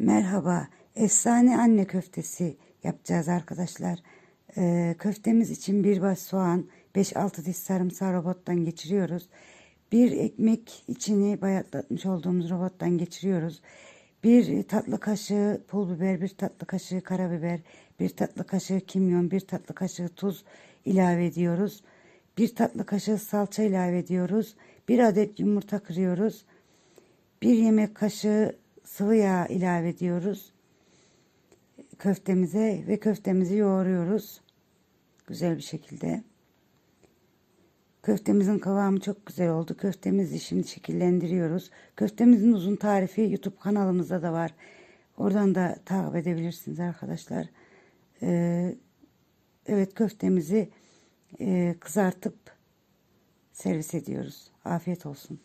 Merhaba, efsane anne köftesi yapacağız arkadaşlar. Ee, köftemiz için bir baş soğan, 5-6 diş sarımsağı robottan geçiriyoruz. Bir ekmek içini bayatlatmış olduğumuz robottan geçiriyoruz. Bir tatlı kaşığı pul biber, bir tatlı kaşığı karabiber, bir tatlı kaşığı kimyon, bir tatlı kaşığı tuz ilave ediyoruz. Bir tatlı kaşığı salça ilave ediyoruz. Bir adet yumurta kırıyoruz. Bir yemek kaşığı sıvı yağ ilave ediyoruz köftemize ve köftemizi yoğuruyoruz. Güzel bir şekilde. Köftemizin kıvamı çok güzel oldu. Köftemizi şimdi şekillendiriyoruz. Köftemizin uzun tarifi YouTube kanalımızda da var. Oradan da takip edebilirsiniz arkadaşlar. Ee, evet köftemizi e, kızartıp servis ediyoruz. Afiyet olsun.